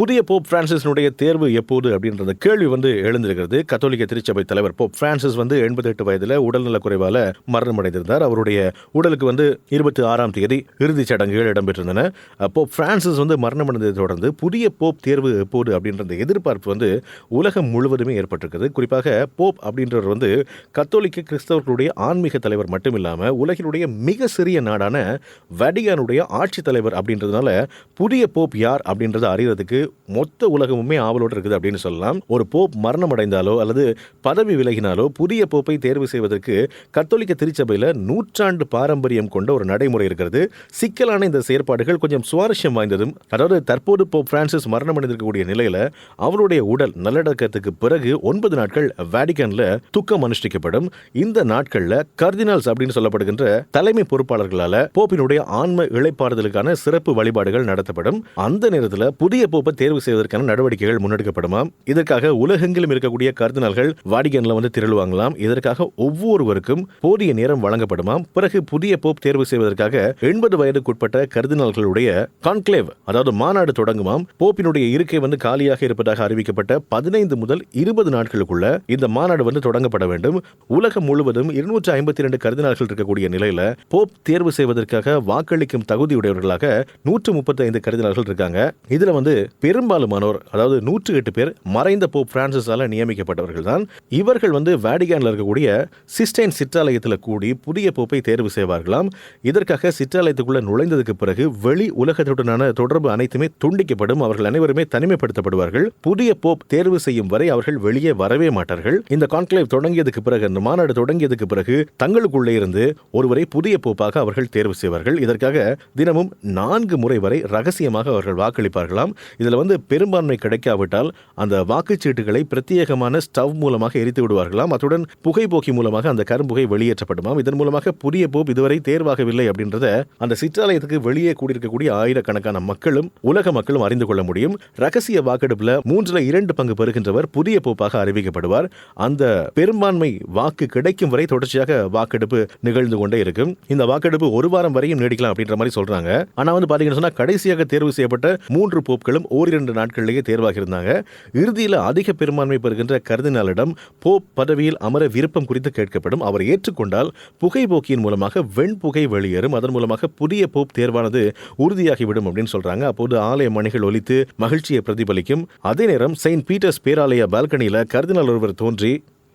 புதிய போப் பிரான்சிஸினுடைய தேர்வு எப்போது அப்படின்ற கேள்வி வந்து எழுந்திருக்கிறது. கத்தோலிக்க திருச்சபை தலைவர் போப் பிரான்சிஸ் வந்து எண்பத்தி எட்டு வயதில் உடல்நலக்குறைவால் மரணம் மரணமடைந்திருந்தார். அவருடைய உடலுக்கு வந்து இருபத்தி ஆறாம் தேதி இறுதிச் சடங்குகள் இடம்பெற்றிருந்தன. போப் பிரான்சிஸ் வந்து மரணமடைந்ததை தொடர்ந்து புதிய போப் தேர்வு எப்போது அப்படின்ற எதிர்பார்ப்பு வந்து உலகம் முழுவதுமே ஏற்பட்டிருக்கிறது. குறிப்பாக போப் அப்படின்றவர் வந்து கத்தோலிக்க கிறிஸ்தவர்களுடைய ஆன்மீக தலைவர் மட்டும் இல்லாமல் உலகினுடைய மிக சிறிய நாடான வடிகானுடைய ஆட்சித் தலைவர் அப்படின்றதுனால புதிய போப் யார் அப்படின்றத அறியறதுக்கு மொத்த உலகமுமே ஆவலோடு இருக்குது அப்படின்னு சொல்லலாம். ஒரு போப் மரணம் அடைந்தாலோ அல்லது பதவி விலகினாலோ புதிய போப்பை தேர்வு செய்வதற்கு கத்தோலிக்க திருச்சபையில் நூற்றாண்டு பாரம்பரியம் கொண்ட ஒரு நடைமுறை இருக்கிறது. சிக்கலான இந்த செயற்பாடுகள் கொஞ்சம் சுவாரஸ்யம் வாய்ந்ததும் அதாவது தற்போது போப் பிரான்சிஸ் மரணம் அடைந்திருக்கக்கூடிய நிலையில அவருடைய உடல் நல்லடக்கத்துக்கு பிறகு ஒன்பது நாட்கள் வேடிக்கன்ல துக்கம் அனுஷ்டிக்கப்படும். இந்த நாட்கள்ல கர்தினால்ஸ் அப்படின்னு சொல்லப்படுகின்ற தலைமை பொறுப்பாளர்களால போப்பினுடைய ஆன்ம இழைப்பாறுதலுக்கான சிறப்பு வழிபாடுகள் நடத்தப்படும். அந்த நேரத்தில் புதிய போப்பை தேர்வு செய்வதற்கான நடவடிக்கைகள் முன்னெடுக்கப்படுமா? இதற்காக உலகெங்கிலும் இருக்கக்கூடிய கர்தினால்கள் வாடிகன்ல வந்து திரளுவாங்களாம். இதற்காக ஒவ்வொருவருக்கும் போதிய நேரம் வழங்கப்படுமாம் பிறகு புதிய போப் தேர்வு செய்வதற்காக எண்பது வயதுக்குட்பட்ட கருதினால்களுடைய கான்க்ளேவ் அதாவது மாநாடு தொடங்குமாம். போப்பினுடைய இருக்கை வந்து காலியாக இருப்பதாக அறிவிக்கப்பட்ட பதினைந்து முதல் இருபது நாட்களுக்குள்ள இந்த மாநாடு வந்து தொடங்கப்பட வேண்டும். உலகம் முழுவதும் இருநூற்றி ஐம்பத்தி ரெண்டு கருதினால்கள் இருக்கக்கூடிய நிலையில போப் தேர்வு செய்வதற்காக வாக்களிக்கும் தகுதியுடையவர்களாக நூற்று முப்பத்தி ஐந்து கருதினார்கள் இருக்காங்க. இதுல வந்து பெரும்பாலுமானோர் அதாவது நூற்று எட்டு பேர் மறைந்த போப் பிரான்சிஸால் நியமிக்கப்பட்டவர்கள் தான் இவர்கள் வந்து வேடிகானில் இருக்கக்கூடிய சிஸ்டைன் சிற்றாலயத்தில் கூடி புதிய போப்பை தேர்வு செய்வார்களாம். இதற்காக சிற்றாலயத்துக்குள்ள நுழைந்ததுக்கு பிறகு வெளி உலகத்துடனான தொடர்பு அனைத்துமே துண்டிக்கப்படும். அவர்கள் அனைவருமே தனிமைப்படுத்தப்படுவார்கள். புதிய போப் தேர்வு செய்யும் வரை அவர்கள் வெளியே வரவே மாட்டார்கள். இந்த கான்க்ளேவ் தொடங்கியதுக்கு பிறகு இந்த மாநாடு தொடங்கியதுக்கு பிறகு தங்களுக்குள்ளே இருந்து ஒருவரை புதிய போப்பாக அவர்கள் தேர்வு செய்வார்கள். இதற்காக தினமும் நான்கு முறை வரை ரகசியமாக அவர்கள் வாக்களிப்பார்களாம். இது இதில் வந்து பெரும்பான்மை கிடைக்காவிட்டால் அந்த வாக்குச்சீட்டுகளை பிரத்யேகமான ஸ்டவ் மூலமாக எரித்து விடுவார்களாம். அத்துடன் புகைப்போக்கி மூலமாக அந்த கரும்புகை வெளியேற்றப்படுமாம். இதன் மூலமாக புதிய போப் இதுவரை தேர்வாகவில்லை அப்படின்றத அந்த சிற்றாலயத்துக்கு வெளியே கூடியிருக்கக்கூடிய ஆயிரக்கணக்கான மக்களும் உலக மக்களும் அறிந்து கொள்ள முடியும். ரகசிய வாக்கெடுப்புல மூன்றில் இரண்டு பங்கு பெறுகின்றவர் புதிய போப்பாக அறிவிக்கப்படுவார். அந்த பெரும்பான்மை வாக்கு கிடைக்கும் வரை தொடர்ச்சியாக வாக்கெடுப்பு நிகழ்ந்து கொண்டே இருக்கும். இந்த வாக்கெடுப்பு ஒரு வாரம் வரையும் நீடிக்கலாம் அப்படின்ற மாதிரி சொல்றாங்க. ஆனா வந்து பாத்தீங்கன்னா சொன்னா கடைசியாக தேர்வு செய்யப்பட்ட மூன்று போப்களும் ஓரிரண்டு நாட்களிலேயே தேர்வாகியிருந்தாங்க. இறுதியில் அதிக பெரும்பான்மை பெறுகின்ற கருதினாலிடம் போப் பதவியில் அமர விருப்பம் குறித்து கேட்கப்படும். அவர் ஏற்றுக்கொண்டால் புகைப்போக்கியின் மூலமாக வெண்புகை வெளியேறும். அதன் மூலமாக புதிய போப் தேர்வானது உறுதியாகிவிடும் அப்படின்னு சொல்றாங்க. அப்போது ஆலய மணிகள் ஒலித்து மகிழ்ச்சியை பிரதிபலிக்கும். அதே நேரம் செயின்ட் பீட்டர்ஸ் பேராலய பால்கனியில் கர்தினால் ஒருவர் தோன்றி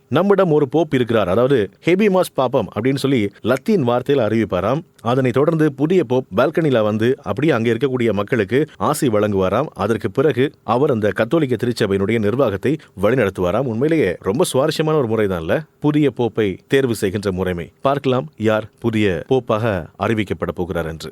நம்மிடம் ஒரு போப் இருக்கிறார். அதாவது ஹெபிமாஸ் பாப்பம் அப்படின்னு சொல்லி லத்தீன் வார்த்தையில் அறிவிப்பாராம். அதனைத் தொடர்ந்து புதிய போப் பால்கனில வந்து அப்படியே அங்கே இருக்கக்கூடிய மக்களுக்கு ஆசை வழங்குவாராம். அதற்கு பிறகு அவர் அந்த கத்தோலிக்க திருச்சபையினுடைய நிர்வாகத்தை வழிநடத்துவாராம். உண்மையிலேயே ரொம்ப சுவாரஸ்யமான ஒரு முறைதான்ல புதிய போப்பை தேர்வு செய்கின்ற முறைமை. பார்க்கலாம் யார் புதிய போப்பாக அறிவிக்கப்பட போகிறார் என்று.